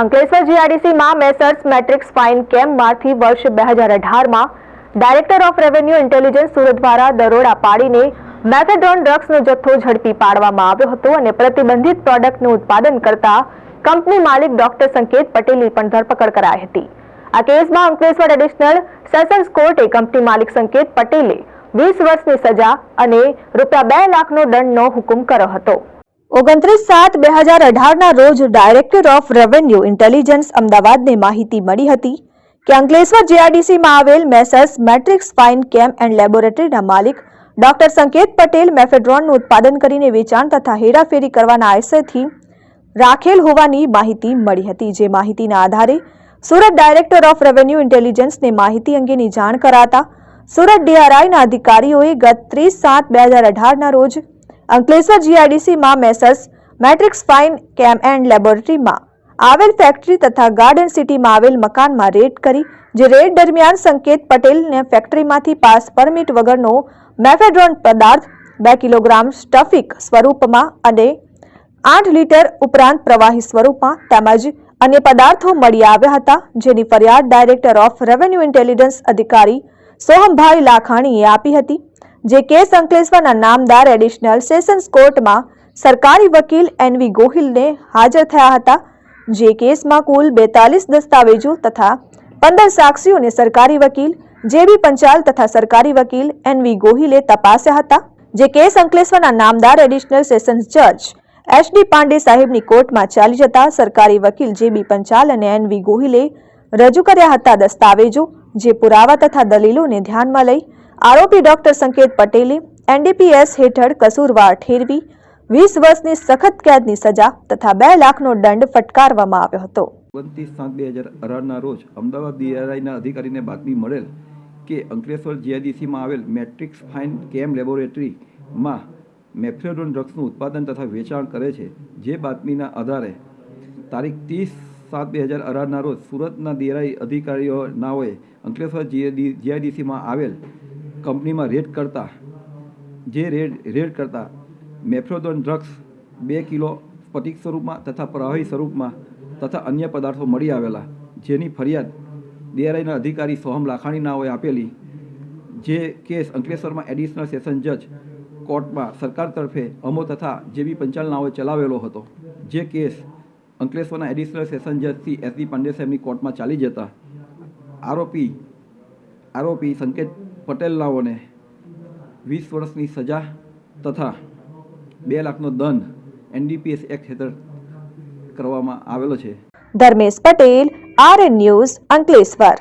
અંકલેશ્વર જીઆરડીસીમાં messrs matrix fine કેમ્પમાંથી વર્ષ બે હજાર અઢારમાં director of revenue intelligence Surat દ્વારા દરોડા પાડીને મેથેડ્રોન ડ્રગ્સનો જથ્થો ઝડપી પાડવામાં આવ્યો હતો અને પ્રતિબંધિત પ્રોડક્ટનું ઉત્પાદન કરતા કંપની માલિક ડોક્ટર સંકેત પટેલની પણ ધરપકડ કરાઈ હતી. આ કેસમાં અંકલેશ્વર એડિશનલ સેશન્સ કોર્ટે કંપની માલિક સંકેત પટેલે વીસ વર્ષની સજા અને રૂપિયા બે લાખનો દંડનો હુકમ કર્યો હતો. ઓગણત્રીસ સાત બે હજાર અઢારના રોજ ડાયરેક્ટર ઓફ રેવન્યુ ઇન્ટેલિજન્સ અમદાવાદને માહિતી મળી હતી કે અંકલેશ્વર જીઆરડીસીમાં આવેલ messrs matrix fine chem and લેબોરેટરીના માલિક ડોક્ટર સંકેત પટેલ મેફેડ્રોનનું ઉત્પાદન કરીને વેચાણ તથા હેરાફેરી કરવાના આશયથી રાખેલ હોવાની માહિતી મળી હતી. જે માહિતીના આધારે સુરત ડાયરેક્ટર ઓફ રેવન્યુ ઇન્ટેલિજન્સને માહિતી અંગેની જાણ કરાતા સુરત ડીઆરઆઈના અધિકારીઓએ ગત ત્રીસ સાત બે હજાર અઢારના રોજ Ankleshwar જીઆઈડીસીમાં messrs matrix fine, chem and લેબોરેટરીમાં. આવેલ ફેક્ટરી તથા ગાર્ડન સિટીમાં આવેલ મકાનમાં રેડ કરી, જે રેડ દરમિયાન સંકેત પટેલને ફેક્ટરીમાંથી પાસ પરમિટ વગરનો મેફેડ્રોન પદાર્થ, બે કિલોગ્રામ સ્ટફિક સ્વરૂપમાં અને આઠ લીટર ઉપરાંત પ્રવાહી સ્વરૂપમાં તેમજ અન્ય પદાર્થો મળી આવ્યા હતા, જેની ફરિયાદ ડાયરેક્ટર ઓફ રેવન્યુ ઇન્ટેલિજન્સ અધિકારી સોહમભાઈ લાખાણીએ આપી હતી. જે કેસ અંકલેશ્વરના નામદાર એડિશનલ સેશન્સ કોર્ટમાં સરકારી વકીલ એનવી ગોહિલને હાજર થયા હતા જે કેસમાં કુલ બેતાલીસ દસ્તાવેજો તથા પંદર સાક્ષીઓને સરકારી વકીલ જેબી પંચાલ તથા સરકારી વકીલ એનવી ગોહિલે તપાસ્યા હતા જે કેસ અંકલેશ્વરના નામદાર એડિશનલ સેશન્સ જજ એચ.ડી. પાંડે સાહેબની કોર્ટમાં ચાલી જતા સરકારી વકીલ જેબી પંચાલ અને એનવી ગોહિલે રજૂ કર્યા હતા દસ્તાવેજો, જે પુરાવા તથા દલીલોને ધ્યાનમાં લઈ આરોપી ડોક્ટર સંકેત પટેલે એનડીપીએસ હેઠળ કસૂરવાર ઠેરવી વીસ વર્ષની સખત કેદની સજા તથા બે લાખનો દંડ ફટકારવામાં આવ્યો હતો. ઓગણત્રીસ સાત બે હજાર અઢારના રોજ અમદાવાદ ડીઆરઆઈના અધિકારીને બાતમી મળેલ કે અંકલેશ્વર જીઆઈડીસીમાં આવેલ મેટ્રિક્સ ફાઇન કેમ લેબોરેટરીમાં મેફ્રેડોન ડ્રગ્સનું ઉત્પાદન તથા વેચાણ કરે છે, જે બાતમીના આધારે તારીખ ત્રીસ સાત બે હજાર અઢારના રોજ સુરતના ડીઆરઆઈ અધિકારીઓનાઓએ અંકલેશ્વર જીઆઈડીસીમાં આવેલ કંપનીમાં રેડ કરતા, જે રેડ રેડ કરતા મેફ્રોદોન ડ્રગ્સ બે કિલો સ્ફટિક સ્વરૂપમાં તથા પ્રવાહી સ્વરૂપમાં તથા અન્ય પદાર્થો મળી આવેલા, જેની ફરિયાદ ડીઆરઆઈના અધિકારી સોહમ લાખાણીનાઓએ આપેલી, જે કેસ અંકલેશ્વરમાં એડિશનલ સેશન જજ કોર્ટમાં સરકાર તરફે અમો તથા જેબી પંચાલ નાઓએ ચલાવેલો હતો. જે કેસ અંકલેશ્વરના એડિશનલ સેશન જજથી એસડી પાંડે સાહેબની કોર્ટમાં ચાલી જતા, આરોપી આરોપી સંકેત પટેલ નાઓને વીસ વર્ષની સજા તથા બે લાખનો દંડ એનડીપીએસ એક્ટ હેઠળ કરવામાં આવેલો છે. Dharmesh Patel R news Ankleshwar.